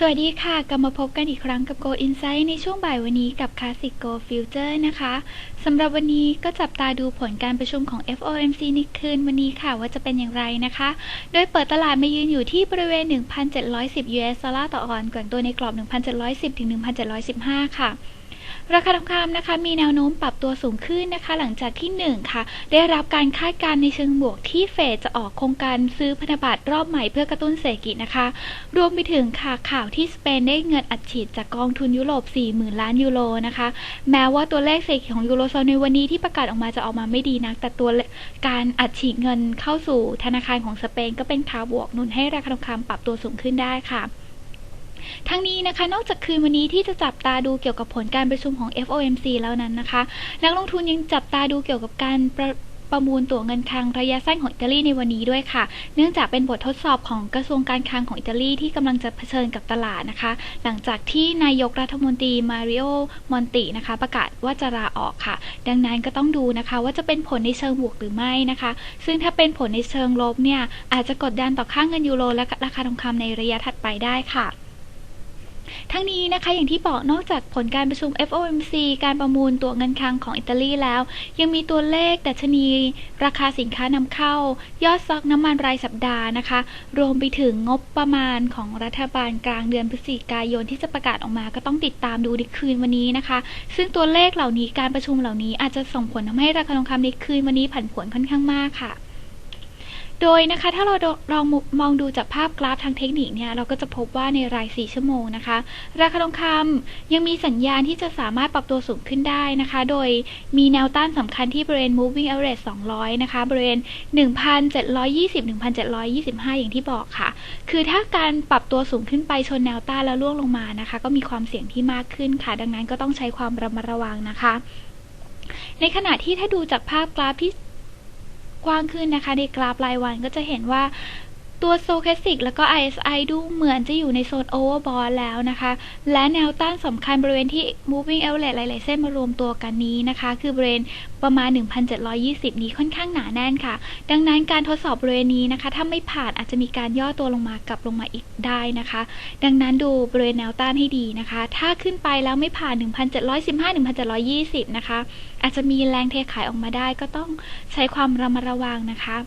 สวัสดีค่ะ กลับมาพบกันอีกครั้งกับ Go Insight ในช่วงบ่ายวันนี้กับ Classic Go Future นะคะสำหรับวันนี้ก็จับตาดูผลการประชุมของ FOMC ในคืนวันนี้ค่ะว่าจะเป็นอย่างไรนะคะ โดยเปิดตลาดมายืนอยู่ที่บริเวณ 1,710 US ดอลลาร์ต่อออนแกว่งตัวในกรอบ 1,710ถึง1,715 ค่ะ ราคาทองคำนะคะมีแนวโน้มปรับตัวสูงขึ้นนะคะ หลังจากที่ 1 ค่ะ ได้รับการคาดการณ์ในเชิงบวกที่เฟดจะออกโครงการซื้อพันธบัตรรอบใหม่เพื่อกระตุ้นเศรษฐกิจนะคะ รวมไปถึงค่ะข่าวที่สเปนได้เงินอัดฉีดจากกองทุนยุโรป 40,000 ล้านยูโรนะคะ แม้ว่าตัวเลขเศรษฐกิจของยูโรโซนในวันนี้ที่ประกาศออกมาจะออกมาไม่ดีนัก แต่ตัวการอัดฉีดเงินเข้าสู่ธนาคารของสเปน ก็เป็นข่าวบวกนุนให้ราคาทองคำปรับตัวสูงขึ้นได้ค่ะ ทั้งนี้นะคะ นอกจากคืนวันนี้ที่จะจับตาดูเกี่ยวกับผลการประชุมของ FOMC แล้วนั้นนะคะ นักลงทุนยังจับตาดูเกี่ยวกับการประประมูลตั๋วเงินคลังระยะสั้นของอิตาลีในวันนี้ด้วยค่ะ เนื่องจากเป็นบททดสอบของกระทรวงการคลังของอิตาลีที่กำลังจะเผชิญกับตลาดนะคะ หลังจากที่นายกรัฐมนตรีมาริโอ มอนตินะคะ ประกาศว่าจะลาออกค่ะ ดังนั้นก็ต้องดูนะคะ ว่าจะเป็นผลในเชิงบวกหรือไม่นะคะ ซึ่งถ้าเป็นผลในเชิงลบเนี่ยอาจจะกดดันต่อค่าเงินยูโรและราคาทองคำในระยะถัดไปได้ค่ะ ทั้งนี้นะคะอย่างที่บอกนอกจากผลการประชุม FOMC การประมูลตั๋วเงินคลังของอิตาลีแล้ว ยังมีตัวเลขดัชนี ราคาสินค้านำเข้า ยอดซอกน้ำมันรายสัปดาห์นะคะ รวมไปถึงงบประมาณของรัฐบาลกลางเดือนพฤศจิกายนที่จะประกาศออกมาก็ต้องติดตามดูในคืนวันนี้นะคะ ซึ่งตัวเลขเหล่านี้การประชุมเหล่านี้อาจจะส่งผลทำให้ราคาทองคำในคืนวันนี้ผันผวนค่อนข้างมากค่ะ โดยนะคะถ้าเราลองมองดูจากภาพกราฟทางเทคนิคเนี่ยเราก็จะพบว่าในราย 4 ชั่วโมงนะคะ ราคาทองคำยังมีสัญญาณที่จะสามารถปรับตัวสูงขึ้นได้นะคะ โดยมีแนวต้านสำคัญที่บริเวณ moving average 200 นะคะ บริเวณ 1,720-1,725 อย่างที่บอกค่ะ คือถ้าการปรับตัวสูงขึ้นไปชนแนวต้านแล้วล่วงลงมานะคะ ก็มีความเสี่ยงที่มากขึ้นค่ะ ดังนั้นก็ต้องใช้ความระมัดระวังนะคะในขณะที่ถ้าดูจากภาพกราฟที่ กว้างขึ้นนะคะในกราฟรายวันก็จะเห็นว่า ตัวโซเคสิกแล้วก็ ISI ดูเหมือนจะอยู่ในโซนโอเวอร์บอลแล้วนะคะ และแนวต้านสำคัญบริเวณที่ moving average หลาย ๆ เส้นมารวมตัวกันนี้นะคะ คือบริเวณประมาณ 1,720 นี้ค่อนข้างหนาแน่นค่ะ ดังนั้นการทดสอบบริเวณนี้นะคะ ถ้าไม่ผ่านอาจจะมีการย่อตัวลงมากลับลงมาอีกได้นะคะ ดังนั้นดูบริเวณแนวต้านให้ดีนะคะ ถ้าขึ้นไปแล้วไม่ผ่าน 1,715-1,720 นะคะ อาจจะมีแรงเทขายออกมาได้ก็ต้องใช้ความระมัดระวังนะคะ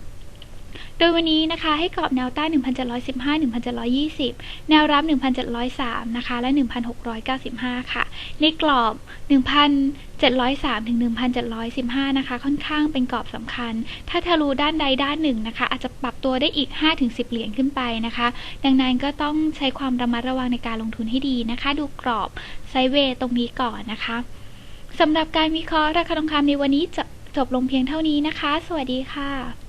โดยวันนี้นะคะให้กรอบแนวต้าน 1,715 1,720 แนวรับ 1,703 นะคะ และ 1,695 ค่ะ ในกรอบ 1,703 ถึง 1,715 นะคะ ค่อนข้างเป็นกรอบสำคัญ ถ้าทะลุด้านใดด้านหนึ่งนะคะ อาจจะปรับตัวได้อีก 5-10 เหรียญขึ้นไปนะคะ ดังนั้นก็ต้องใช้ความระมัดระวังในการลงทุนให้ดีนะคะ ดูกรอบไซเวตรงนี้ก่อนนะคะสำหรับการวิเคราะห์ราคาทองคำในวันนี้จะจบลงเพียงเท่านี้นะคะ สวัสดีค่ะ